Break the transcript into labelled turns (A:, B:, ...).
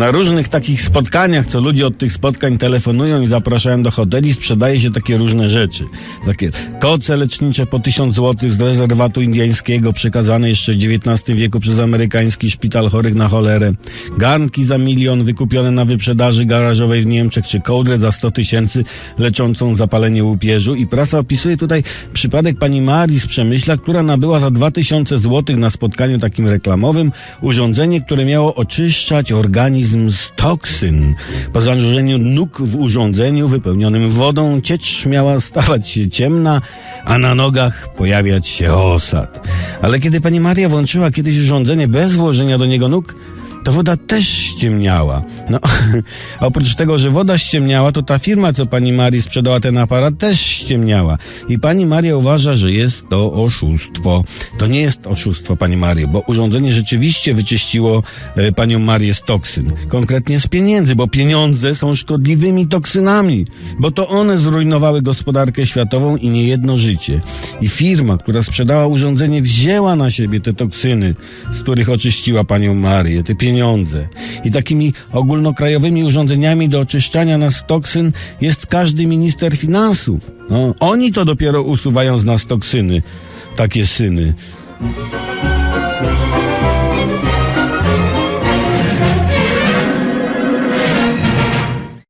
A: Na różnych takich spotkaniach, co ludzie od tych spotkań telefonują i zapraszają do hoteli, sprzedaje się takie różne rzeczy. Takie koce lecznicze po 1000 zł z rezerwatu indyjskiego, przekazane jeszcze w XIX wieku przez amerykański szpital chorych na cholerę. Garnki za milion wykupione na wyprzedaży garażowej w Niemczech, czy kołdrę za 100 tysięcy leczącą zapalenie łupieżu. I prasa opisuje tutaj przypadek pani Marii z Przemyśla, która nabyła za 2000 zł na spotkaniu takim reklamowym urządzenie, które miało oczyszczać organizm z toksyn. Po zanurzeniu nóg w urządzeniu wypełnionym wodą ciecz miała stawać się ciemna, a na nogach pojawiać się osad. Ale kiedy pani Maria włączyła kiedyś urządzenie bez włożenia do niego nóg, to woda też ściemniała. No, oprócz tego, że woda ściemniała, to ta firma, co pani Marii sprzedała ten aparat, też ściemniała. I pani Maria uważa, że jest to oszustwo. To nie jest oszustwo, pani Mario, bo urządzenie rzeczywiście wyczyściło e, panią Marię z toksyn. Konkretnie z pieniędzy, bo pieniądze są szkodliwymi toksynami, bo to one zrujnowały gospodarkę światową i niejedno życie. I firma, która sprzedała urządzenie, wzięła na siebie te toksyny, z których oczyściła panią Marię, te pieniądze. I takimi ogólnokrajowymi urządzeniami do oczyszczania nas toksyn jest każdy minister finansów. No, oni to dopiero usuwają z nas toksyny, takie syny.